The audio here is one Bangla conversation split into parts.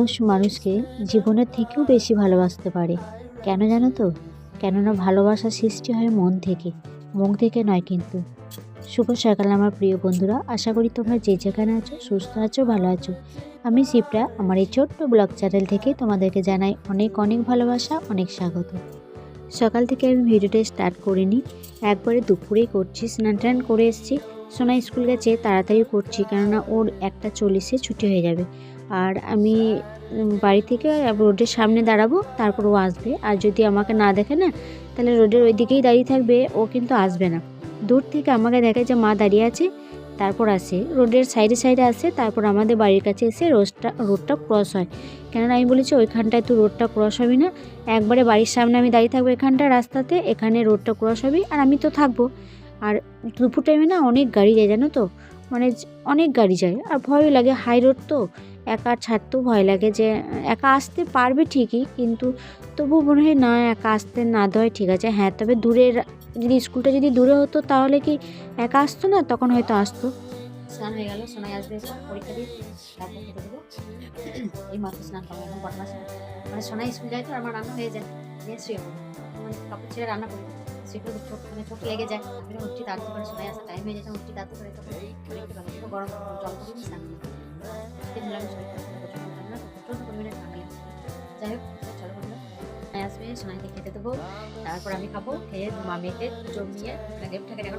মানুষ মানুষকে জীবনের থেকেও বেশি ভালোবাসতে পারে। কেন জানো তো? কেননা ভালোবাসা সৃষ্টি হয় মন থেকে, মুখ থেকে নয় কিন্তু। শুভ সকাল আমার প্রিয় বন্ধুরা, আশা করি তোমরা যে যেখানে আছো, সুস্থ আছো, ভালো আছো। আমি শিপ্রা, আমার এই ছোট্ট ব্লগ চ্যানেল থেকে তোমাদেরকে জানাই অনেক অনেক ভালোবাসা, অনেক স্বাগত। সকাল থেকে আমি ভিডিওটা স্টার্ট করিনি, একবারে দুপুরেই করছি, স্নান টান করে এসেছি। সোনা স্কুল গেছে, তাড়াতাড়ি করছি, কেননা ওর একটা চল্লিশে ছুটি হয়ে যাবে। আর আমি বাড়ি থেকে রোডের সামনে দাঁড়াবো, তারপর ও আসবে। আর যদি আমাকে না দেখে না, তাহলে রোডের ওই দিকেই দাঁড়িয়ে থাকবে। ও কিন্তু আসবে না। দূর থেকে আমাকে দেখে যে মা দাঁড়িয়ে আছে, তারপর আসে। রোডের সাইডে সাইডে আসে, তারপর আমাদের বাড়ির কাছে এসে রোডটা রোডটা ক্রস হয়। কেননা আমি বলেছি, ওইখানটায় তুই রোডটা ক্রস হবি না। একবারে বাড়ির সামনে আমি দাঁড়িয়ে থাকব এখানটা রাস্তাতে, এখানে রোডটা ক্রস হবি আর আমি তো থাকব। আর দুপুর টাইমে না অনেক গাড়ি যায়, জানো তো? মানে অনেক গাড়ি যায়। আর ভয়ও লাগে হাই রোড তো। একা ছাড়তেও ভয় লাগে যে, একা আসতে পারবে ঠিকই, কিন্তু তবু মনে হয়, না, একা আসতে না দেওয়াই ঠিক আছে। হ্যাঁ তবে দূরের, যদি স্কুলটা যদি দূরে হতো, তাহলে কি একা আসতো না? তখন হয়তো আসতো। স্নান হয়ে গেল আসবে মানে স্কুল যায় তো, আমার রান্না হয়ে যায়। মানে রান্না মানে লেগে যায়। উঠছি করে। উঠছি গরম জল করে। যাই হোক সোনাইকে খেতে দেবো, তারপর আমি খাব, খেয়ে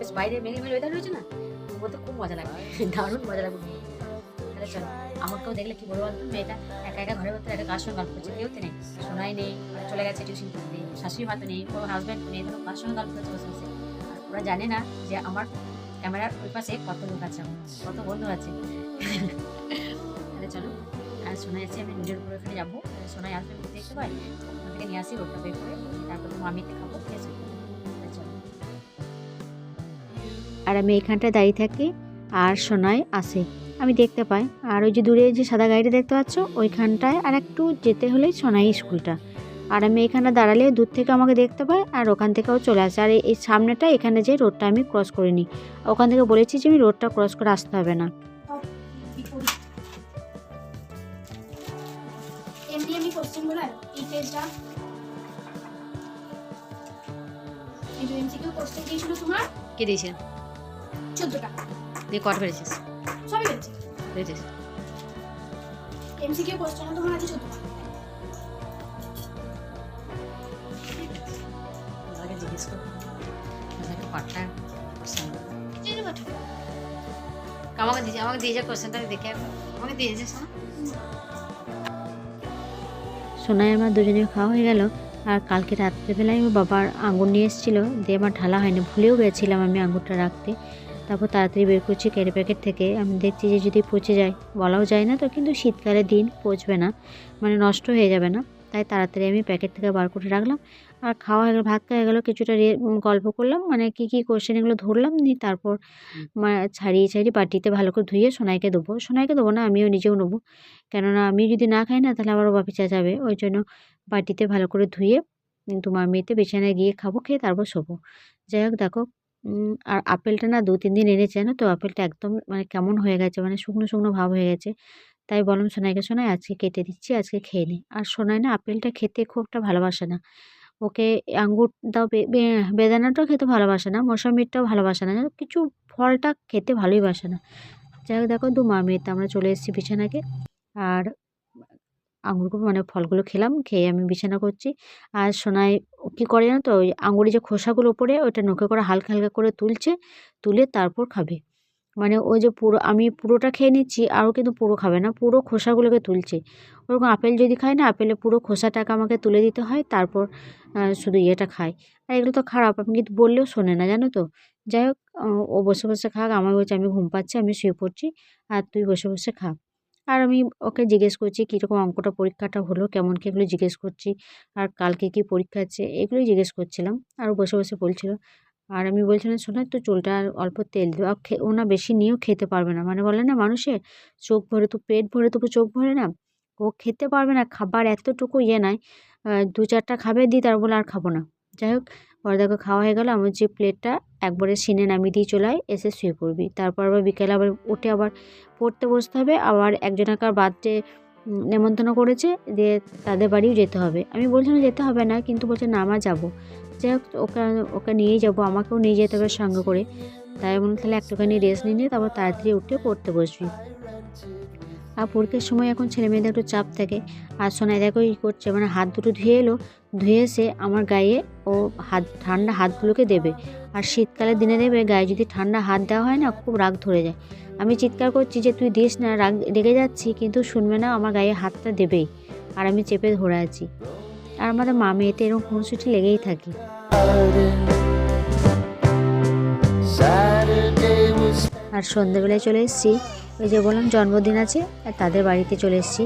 বেশ বাইরে মেঘে রয়েছে না? খুব মজা দারুণ মজা লাগে। ঘুমো তাহলে চলো, আমাকেও দেখলে বলব একা গল্প করছে কেউ নেই। সোনাই নেই চলে গেছে টিউশন করতে শাশুড়ি মা নেই কোনো হাজব্যান্ড নেই ধরো কার সঙ্গে গল্প বসে ওরা জানে না যে আমার ক্যামেরার ওই পাশে কত লোক আছে কত বন্ধু আছে। তাহলে চলো। আর সোনাই আছে আমি নিজের উপরে ওখানে যাব। সোনাই আসবে আমি দেখতে পাই ওখান থেকে নিয়ে আসি রোডটা বের করে তারপর খাব খেয়ে শুয়ে পড়ব। তাহলে চলো। আর আমি এখানটায় দাঁড়িয়ে থাকি, আর সোনাই আসে। আমি দেখতে পাই, আর ওই যে দূরে যে সাদা গাড়িটা দেখতে পাচ্ছ, ওইখানটায় আর একটু যেতে হলেই সোনাই স্কুলটা। আর আমি এখানে দাঁড়ালে দূর থেকে আমাকে দেখতে পাই আর ওখান থেকেও চলে আসে। আর এই- সামনেটা এখানে যে রোডটা আমি ক্রস করে নিই ওখান থেকে বলেছি যে আমি রোডটা ক্রস করে আসতে হবে না। পেজটা এই যে এমসিকিউ কোশ্চেন দিয়েছিল তোমার? কে দিয়েছে? চোদ্দটা। দিয়ে কট পেরেছিস? সবই পেরেছিস। এমসিকিউ কোশ্চেন তোমার আছে চোদ্দটা। আগে জিজ্ঞেস করব একটা জেনে আমাকে দিয়েছে আমাকে দিয়েছে কোশ্চেনটা দেখে আমাকে দিয়েছে শোনা। সোনাই আমার দুজনে খাওয়া হয়ে গেল। আর কালকে রাত্রেবেলায় আমার বাবার আঙুর নিয়ে এসেছিল। দিয়ে আমার ঢালা হয়নি, ভুলেও গেছিলাম আমি আঙুরটা রাখতে। তারপর তাড়াতাড়ি বের করছি ক্যারি প্যাকেট থেকে। আমি দেখছি যে যদি পচে যায়, বলাও যায় না তো, কিন্তু শীতকালে দিন পচবে না। মানে নষ্ট হয়ে যাবে না। তাই তাড়াতাড়ি আমি প্যাকেট থেকে বার করে রাখলাম। আর খাওয়া হয়ে গেলো, ভাত খাওয়া হয়ে গেলো, কিছুটা গল্প করলাম। মানে কী কী কোশ্চেন এগুলো ধরলাম, নিয়ে তারপর মা- ছাড়িয়ে ছাড়িয়ে বাটিতে ভালো করে ধুয়ে সোনাইকে দেবো। সোনাইকে দেবো না, আমিও নিজেও নেব। কেননা আমি যদি না খাই না, তাহলে আবার ও বাপি যাবে ওই জন্য বাটিতে ভালো করে ধুয়ে তোমার মেয়েতে বিছানায় গিয়ে খাব, খেয়ে তারপর শোবো। যাই হোক, দেখো আর আপেলটা না দু তিন দিন এনেছে না তো? আপেলটা একদম মানে কেমন হয়ে গেছে মানে শুকনো শুকনো ভাব হয়ে গেছে। তাই বললাম সোনাইকে সোনাই আজকে কেটে দিচ্ছি, আজকে খেয়ে নে। আর সোনাই না আপেলটা খেতে খুব একটা ভালোবাসে না। ওকে আঙ্গুর দাও বেদানাটাও খেতে ভালোবাসে না মৌসুমিটাও ভালোবাসে না। কিছু ফলটা খেতে ভালোই বাসে না। যাই হোক, দেখো দু মেয়েতে আমরা চলে এসেছি বিছানাকে। আর আঙুরগুলো মানে ফলগুলো খেলাম, খেয়ে আমি বিছানা করছি। আর সোনাই কী করে জানো তো, ওই আঙুরে যে খোসাগুলো উপরে ওটা নখে করে হালকা হালকা করে তুলছে, তুলে তারপর খাবে। মানে ওই যে পুরো, আমি পুরোটা খেয়ে নিচ্ছি, আরও কিন্তু পুরো খাবে না, পুরো খোসাগুলোকে তুলছে। ওরকম আপেল যদি খায় না, আপেলে পুরো খোসাটাকে আমাকে তুলে দিতে হয়, তারপর শুধু ইয়েটা খায় আর এগুলো তো খারাপ আমি কিন্তু বললেও শোনে না, জানো তো? যাই হোক ও বসে বসে খাক, আমার বলছে, আমি ঘুম পাচ্ছি, আমি শুয়ে পড়ছি, আর তুই বসে বসে খা। আর আমি ওকে জিজ্ঞেস করছি, কীরকম অঙ্কটা পরীক্ষাটা হলো? কেমন কি এগুলো জিজ্ঞেস করছি? আর কালকে কি পরীক্ষা আছে? এগুলোই জিজ্ঞেস করছিলাম, আর বসে বসে বলছিল আর আমি বলছিলাম, শোনো একটু চুলটা অল্প তেল দেবো আর খে- ও না বেশি নিয়েও খেতে পারবে না। মানে বলে না মানুষের চোখ ভরে তো, পেট ভরে তবু চোখ ভরে না। ও খেতে পারবে না, খাবার এতটুকু ইয়ে নাই। দু চারটা খাবে দিই তার বলে আর খাব না। যাই হোক দেখো খাওয়া হয়ে গেল। আমার যে প্লেটটা একবারে সিনে নামিয়ে দিয়ে চলে আয়, এসে শুয়ে পড়বি। তারপর আবার বিকেলে আবার উঠে আবার পড়তে বসতে হবে। আবার একজনাকার বার্থডে নেমন্তন্ন করেছে যে তাদের বাড়িও যেতে হবে। আমি বলছিলাম যেতে হবে না, কিন্তু বলছে না আমার যাব। যাই হোক ওকে ওকে নিয়েই যাব, আমাকেও নিয়ে যেতে হবে সঙ্গে করে। তাই বললাম, তাহলে একটুখানি রেস্ট নিয়ে নিয়ে তারপর তাড়াতাড়ি উঠে পড়তে বসবি। আর পরীক্ষার সময় এখন ছেলে মেয়েদের একটু চাপ থাকে। আর সোনাই দেখো ই করছে মানে হাত দুটো ধুয়ে এলো, ধুয়ে এসে আমার গায়ে ও হাত, ঠান্ডা হাতগুলোকে দেবে। আর শীতকালের দিনে দেবে গায়ে যদি ঠান্ডা হাত দেওয়া হয় না, খুব রাগ ধরে যায়। আমি চিৎকার করছি যে, তুই দিস না, রাগ রেগে যাচ্ছি, কিন্তু শুনবে না, আমার গায়ে হাতটা দেবেই। আর আমি চেপে ধরে আছি। আর আমাদের মা মেয়েতে এরকম খুনসুটি লেগেই থাকে। আর সন্ধ্যেবেলায় চলে এসেছি, ওই যে বললাম জন্মদিন আছে, আর তাদের বাড়িতে চলে এসেছি।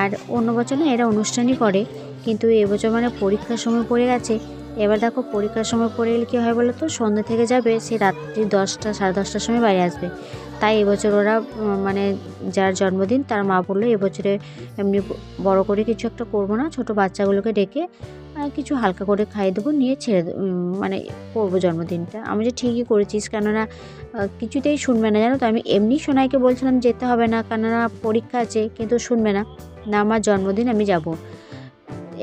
আর অন্য বছর না এরা অনুষ্ঠানই করে, কিন্তু এবছর মানে পরীক্ষার সময় পড়ে গেছে এবার দেখো পরীক্ষার সময় পড়ে গেলে কী হয় বলো তো? সন্ধ্যে থেকে যাবে, সে রাত্রি দশটা, সাড়ে দশটার সময় বাড়ি আসবে। তাই এবছর ওরা মানে যার জন্মদিন তার মা বলল, এবছরে এমনি বড় করে কিছু একটা করব না, ছোট বাচ্চাগুলোকে ডেকে কিছু হালকা করে খাইয়ে দেবো, নিয়ে ছেড়ে মানে করব জন্মদিনটা। আমি যে ঠিকই করেছিস, কেননা কিছুতেই শুনবে না। জানো তো, আমি এমনি সোনাইকে বলছিলাম যেতে হবে না, কেননা পরীক্ষা আছে, কিন্তু শুনবে না না আমার জন্মদিন আমি যাব।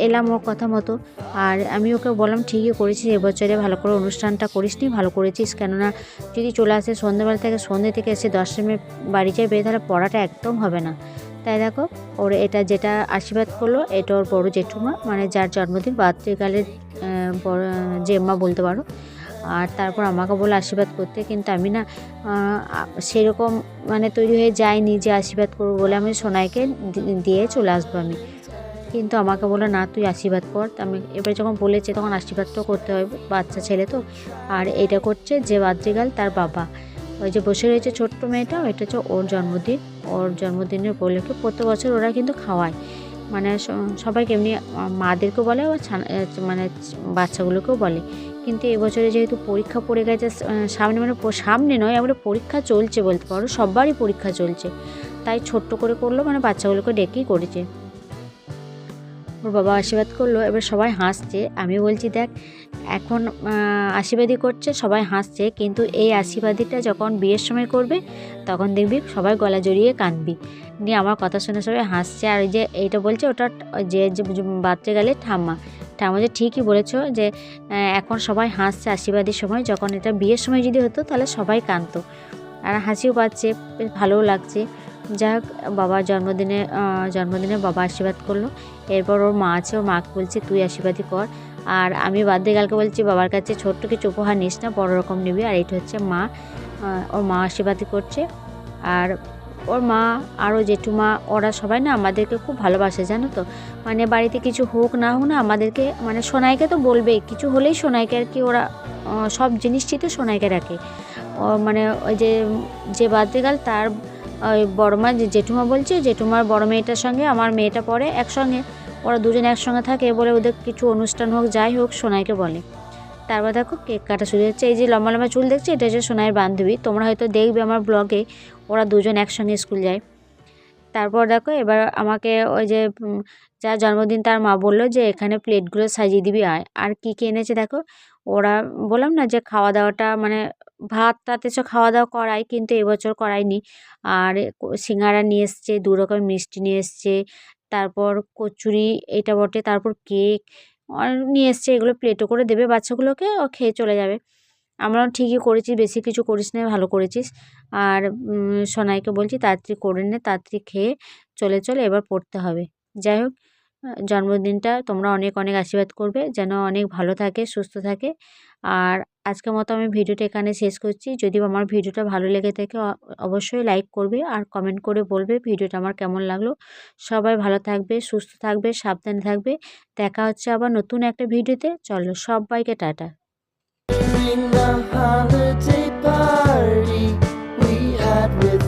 এলাম ওর কথা মতো। আর আমি ওকে বললাম, ঠিকই করেছিস, এবছরে ভালো করে অনুষ্ঠানটা করিসনি, ভালো করেছিস। কেননা যদি চলে আসে সন্ধ্যেবেলা থেকে সন্ধ্যে থেকে এসে সময় বাড়ি যাবে, তাহলে পড়াটা একদম হবে না। তাই দেখো, ওর এটা যেটা আশীর্বাদ করল, এটা ওর বড়ো জেঠুমা মানে যার জন্মদিন বড় জেম্মা বলতে পারো। আর তারপর আমাকে বলে আশীর্বাদ করতে, কিন্তু আমি না সেরকম মানে তৈরি হয়ে যাইনি যে আশীর্বাদ করব বলে আমি সোনাইকে দিয়ে চলে আসব আমি। কিন্তু আমাকে বলে না, তুই আশীর্বাদ কর। তা আমি এবার যখন বলেছে, তখন আশীর্বাদটাও করতে হবে বাচ্চা ছেলে তো। আর এটা করছে যে বাদ্রিগাল তার বাবা। ওই যে বসে রয়েছে ছোট্ট মেয়েটা এটা হচ্ছে ওর জন্মদিন। ওর জন্মদিনের উপলক্ষে প্রত্যেক বছর ওরা কিন্তু খাওয়ায়। মানে সবাইকে এমনি, মাদেরকেও বলে, আবার মানে বাচ্চাগুলোকেও বলে। কিন্তু এবছরে যেহেতু পরীক্ষা পড়ে গেছে সামনে মানে সামনে নয় আমরা পরীক্ষা চলছে বলতে পারো, সবারই পরীক্ষা চলছে। তাই ছোট্ট করে করল মানে বাচ্চাগুলোকে ডেকেই করেছে। ওর বাবা আশীর্বাদ করল এবার সবাই হাসছে। আমি বলছি দেখ এখন আহ, আশীর্বাদই করছে সবাই হাসছে। কিন্তু এই আশীর্বাদীটা যখন বিয়ের সময় করবে তখন দেখবি সবাই গলা জড়িয়ে কাঁদবি। নিয়ে আমার কথা শুনে সবাই হাসছে। আর যে এইটা বলছে ওটা যে বাচ্চা গেলে ঠাম্মা। ঠাম্মা যে ঠিকই বলেছ যে এখন সবাই হাসছে আশীর্বাদের সময়। যখন এটা বিয়ের সময় যদি হতো তাহলে সবাই কাঁদতো। আর হাসিও পাচ্ছে বেশ ভালোও লাগছে। যাই হোক বাবার জন্মদিনে জন্মদিনে বাবা আশীর্বাদ করল। এরপর ওর মা আছে, ওর মাকে বলছে, তুই আশীর্বাদই কর। আর আমি বার্থডে কালকে বলছি, বাবার কাছে ছোট্ট কিছু উপহার নিস না, বড় রকম নিবি। আর এটা হচ্ছে মা ওর মা আশীর্বাদই করছে। আর ওর মা, আরও জেঠুমা, ওরা সবাই না আমাদেরকে খুব ভালোবাসে, জানো তো? মানে বাড়িতে কিছু হোক না হোক না, আমাদেরকে মানে সোনাইকে তো বলবেই, কিছু হলেই সোনাইকে আর কি ওরা সব জিনিসটিতে সোনাইকে রাখে। মানে ওই যে যে বাদ্রিকাল তার ওই বড় মা যে জেঠুমা বলছে, জেঠুমার বড় মেয়েটার সঙ্গে, আমার মেয়েটা পড়ে একসঙ্গে। ওরা দুজন একসঙ্গে থাকে, বলে ওদের কিছু অনুষ্ঠান হোক, যাই হোক, সোনাইকে বলে। তারপর দেখো কেক কাটা শুরু হচ্ছে। এই যে লম্বা লম্বা চুল দেখছি, এটা হচ্ছে সোনাইয়ের বান্ধবী। তোমরা হয়তো দেখবে আমার ব্লগে, ওরা দুজন একসঙ্গে স্কুল যায়। তারপর দেখো, এবার আমাকে ওই যে যার জন্মদিন, তার মা বলল যে, এখানে প্লেটগুলো সাজিয়ে দিবি, আয়। আর কী কী এনেছে দেখো? ওরা বললাম না যে খাওয়া দাওয়াটা মানে ভাত টাতে সব খাওয়া দাওয়া করাই কিন্তু এবছর করায়নি। আর সিঙ্গারা নিয়ে এসছে, দু রকম মিষ্টি নিয়ে এসছে, তারপর কচুরি এটা বটে, তারপর কেক নিয়ে এসছে, এগুলো প্লেটও করে দেবে বাচ্চাগুলোকে, ও খেয়ে চলে যাবে। আমরাও ঠিকই করেছি বেশি কিছু করিস না, ভালো করেছিস। আর সোনাইকে বলছি, তাড়াতাড়ি করে নে, তাড়াতাড়ি খেয়ে চলে চলে এবার পড়তে হবে। যাই হোক জন্মদিনটা তোমরা অনেক অনেক আশীর্বাদ করবে, যেন অনেক ভালো থাকে, সুস্থ থাকে। আর আজকের মতো আমি ভিডিওটা এখানে শেষ করছি। যদি আমার ভিডিওটা ভালো লেগে থাকে অবশ্যই লাইক করবে আর কমেন্ট করে বলবে ভিডিওটা আমার কেমন লাগল। সবাই ভালো থাকবে, সুস্থ থাকবে, সাবধানে থাকবে। দেখা হচ্ছে আবার নতুন একটা ভিডিওতে। চলো সবাইকে টাটা। We had with